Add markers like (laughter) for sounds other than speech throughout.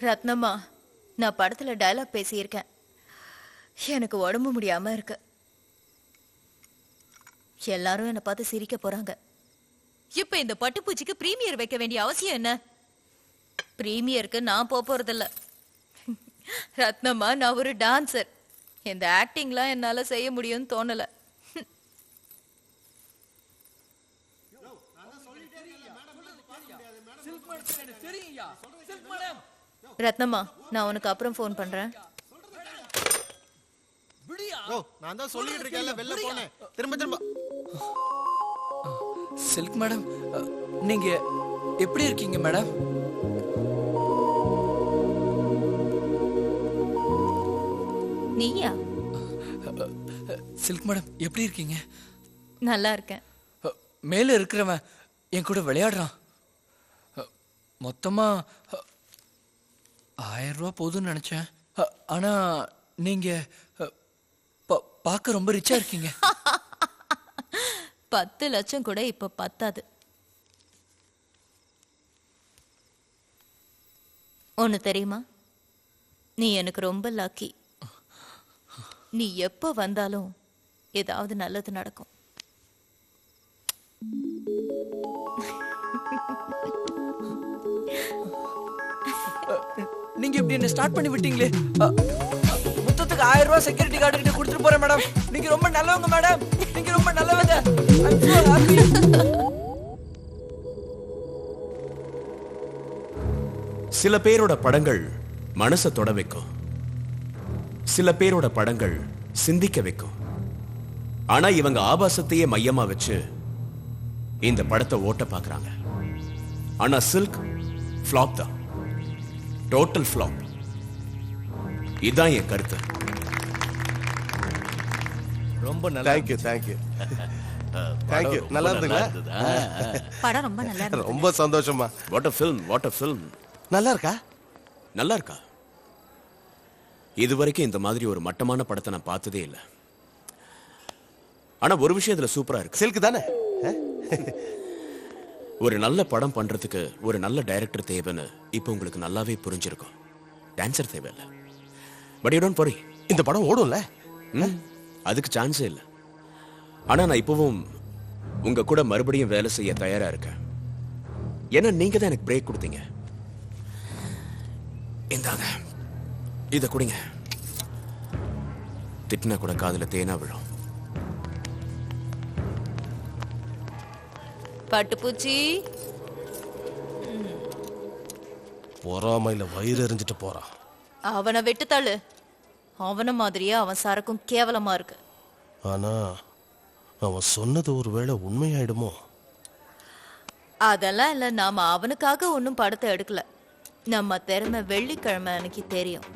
ரத்னம்மா நான் படத்துல டயலாக் பேசியிருக்கேன். எனக்கு உடம்பு முடியாம இருக்கு. எல்லாரும் என்னை பார்த்து சிரிக்க போறாங்க. இப்ப இந்த பட்டுப்பூச்சிக்கு பிரீமியர் வைக்க வேண்டிய அவசியம் என்ன? பிரீமியருக்கு நான் போக போறதில்ல. ரத்னம்மா நான் ஒரு டான்சர் இந்த ஆக்டிங்லாம் என்னால செய்ய முடியும்னு தோணல. ரத்னம்மா நான் உனக்கு அப்புறம் ஃபோன் பண்றேன். ஓ நான் தான் சொல்லிட்டு இருக்கேன்ல வெளில போனேன். திரும்ப திரும்ப. சில்க் மேடம் நீங்க எப்படி இருக்கீங்க மேடம்? நீயா? சில்க் மேடம் எப்படி இருக்கீங்க? நல்லா இருக்கேன். மேல இருக்கிறவன் என் கூட விளையாடுறான். மொத்தமா ஆயிரம் ரூபா போதும்னு நினைச்சேன். ஆனா நீங்க பார்க்க ரொம்ப ரிச்சா இருக்கீங்க. (laughs) பத்து லட்சம் கூட இப்ப பத்தாது. ஒன்னு தெரியுமா? நீ எனக்கு ரொம்ப லக்கி நீ எப்ப வந்தாலும் ஏதாவது நல்லது நடக்கும். நீங்க இப்படி என்ன ஸ்டார்ட் பண்ணி விட்டீங்களே? மொத்தத்துக்கு ஆயிரம் ரூபாய் செக்யூரிட்டி கார்டு கிட்ட கொடுத்துட்டு போறேன் மேடம் நீங்க ரொம்ப நல்லவங்க மேடம் நீங்க ரொம்ப நல்லவங்க. சில பேரோட படங்கள் மனசை தொட வைக்கும். சில பேரோட படங்கள் சிந்திக்க வைக்கும். ஆனா இவங்க ஆபாசத்தையே மையமா வச்சு இந்த படத்தை ஓட்ட பாக்குறாங்க ஆனா சில்க் ஃபிளாப் தான். டோட்டல் ஃப்ளாப் இதான் என் கருத்து. ரொம்ப நல்லா தேங்க்யூ தேங்க்யூ தேங்க்யூ நல்லா இருந்துங்களா படம் ரொம்ப நல்லா ரொம்ப சந்தோஷமா. What a film what a film நல்லா இருக்கா? நல்லா இருக்கா? இதுவரைக்கும் இந்த மாதிரி ஒரு மட்டமான படத்தை நான் பார்த்ததே இல்லை. ஆனா ஒரு விஷயம் இதுல சூப்பரா இருக்கு. சில்க் தானே? ஒரு நல்ல படம் பண்றதுக்கு ஒரு நல்ல டைரக்டர் தேவைன்னு இப்போ உங்களுக்கு நல்லாவே புரிஞ்சிருக்கும். டான்சர் தேவையில்ல. பட் யூ டோன்ட் பொறி இந்த படம் ஓடும்ல? அதுக்கு சான்ஸே இல்லை. ஆனால் நான் இப்போவும் உங்க கூட மறுபடியும் வேலை செய்ய தயாரா இருக்கேன். ஏன்னா நீங்க தான் எனக்கு பிரேக் கொடுத்தீங்க. இந்தாங்க. இதை கொடுங்க. திட்டினா கூட காதில் தேனா விழும். பட்டுப்பூச்சி பொறாமையில வயிறு எரிஞ்சிட்டு போறான். அவனை விட்டு தள்ளு அவன மாதிரியே அவன் சரக்கும் கேவலமா இருக்கு. ஆனா அவன் சொன்னது ஒருவேளை உண்மையாயிடுமோ? அதெல்லாம் இல்ல நாம அவனுக்காக ஒன்னும் படத்தை எடுக்கல. நம்ம திறமை வெள்ளிக்கிழமை அன்னைக்கு தெரியும்.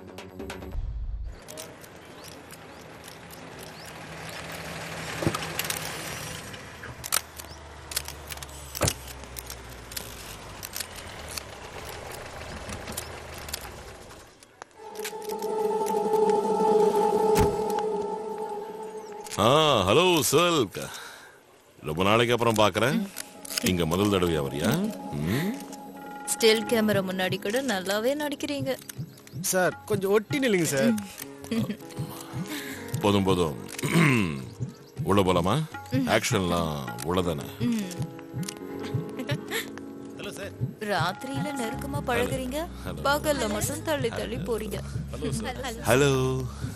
ஆ ஹலோ சில்க் ரொம்ப நாளைக்கு அப்புறம் பார்க்கறேன் இங்க முதல் தடவையா வரியா? ம்? ஸ்டில் கேமரா முன்னாடி கூட நல்லாவே நடிக்கிறீங்க. சார் கொஞ்சம் ஒட்டி நில்லுங்க சார் போதும் போதும். உள்ள போலாமா? ஆக்ஷன்லாம் உள்ளதானே? ராத்திரியில நெருக்கமா பழகுறீங்க? பகல்ல மட்டும் தள்ளி தள்ளி போறீங்க. Hello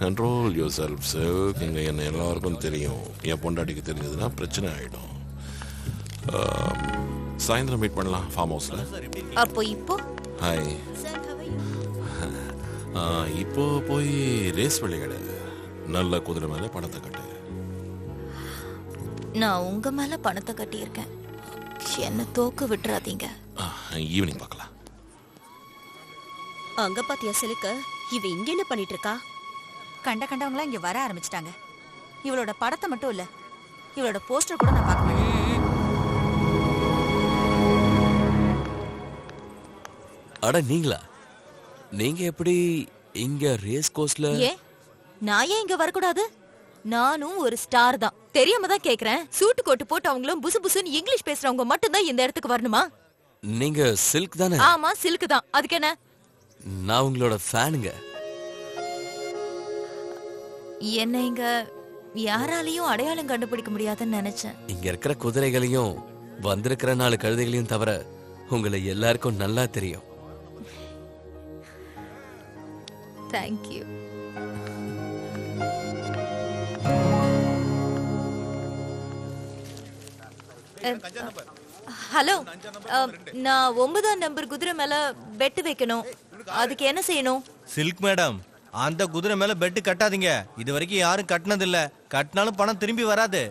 control yourself Silk இங்க என்ன எல்லாருக்கும் தெரியும். என் பொண்டாட்டிக்கு தெரிஞ்சதுன்னா பிரச்சனை ஆயிடும். ஆம், சாயந்தரம் மீட் பண்ணலாம் ஃபார்ம் ஹவுஸ்ல அப்போ இப்போ? ஹாய் ஆ, இப்போ போய் ரேஸ் விளையாடு. நல்ல குதிரை மேல பணத்தை கட்டு. நான் உங்க மேல பணத்தை கட்டியிருக்கேன். என்ன தோக்க விட்டுறாதீங்க. ஈவினிங் பார்க்கலாம். அங்க பாத்தியா சிலுக்க? இவ இங்க என்ன பண்ணிட்டு இருக்கா? கண்ட கண்டவங்களாம் இங்க வர ஆரம்பிச்சிட்டாங்க. இவளோட படத்தை மட்டும் இல்ல இவளோட போஸ்டர் கூட நான் பார்க்க அட நீங்களா? நீங்க எப்படி இங்க ரேஸ் கோர்ஸ்ல? ஏன்? நான் ஏன் இங்க வரக்கூடாது? நானும் ஒரு ஸ்டார் தான். தெரியாம தான் கேக்குறேன். சூட்டு கோட்டு போட்டு அவங்களும் புசு புசுன்னு இங்கிலீஷ் பேசுறவங்க மட்டும் தான் இந்த இடத்துக்கு வரணுமா? நீங்க சில்க் தானே? ஆமா சில்க் தான். அதுக்கு என்ன? நான் உங்களோட ஃபேனுங்க. என்ன இங்க யாராலையும் அடையாளம் கண்டுபிடிக்க முடியாதுன்னு நினைச்சேன். இங்க இருக்கிற குதிரைகளையும் வந்திருக்கிற நாலு கழுதைகளையும் தவிர உங்களை எல்லாருக்கும் நல்லா தெரியும். தேங்க்யூ ஹலோ நான் ஒன்பதாம் நம்பர் குதிரை மேல பெட்டு வைக்கணும். அதுக்கு என்ன செய்யணும்? சில்க் மேடம் அந்த குதிரை மேல பெட்டு கட்டாதீங்க. இது வரைக்கும் யாரும் கட்டினது இல்ல கட்டினாலும் பணம் திரும்பி வராது.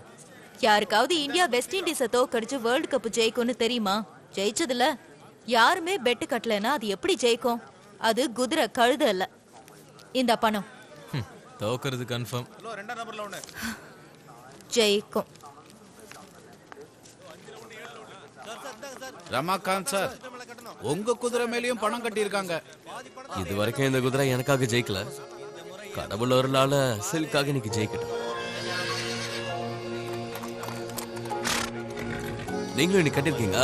யாருக்காவது இந்தியா வெஸ்ட் இண்டீஸை தோக்கடிச்சு வேர்ல்டு கப் ஜெயிக்கும்னு தெரியுமா? ஜெயிச்சதுல யாருமே பெட்டு கட்டலைன்னா அது எப்படி ஜெயிக்கும்? அது குதிரை கழுத இல்ல இந்த பணம். தோக்குறது கன்ஃபார்ம் ஜெயிக்கும். ரமாகாந்த் சார் உங்க குதிரை மேலயும் பணம் கட்டியிருக்காங்க. இது வரைக்கும் இந்த குதிரை எனக்காக ஜெயிக்கல. கடவுள் அருளால சில்காக இன்னைக்கு ஜெயிக்கட்டும். நீங்களும் இன்னைக்கு கட்டிருக்கீங்க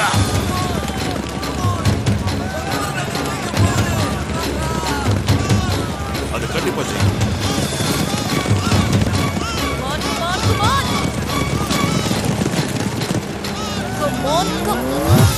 죽어라! 아주 깔릴 뻔지 Come on, come on, come on! Come on, come on!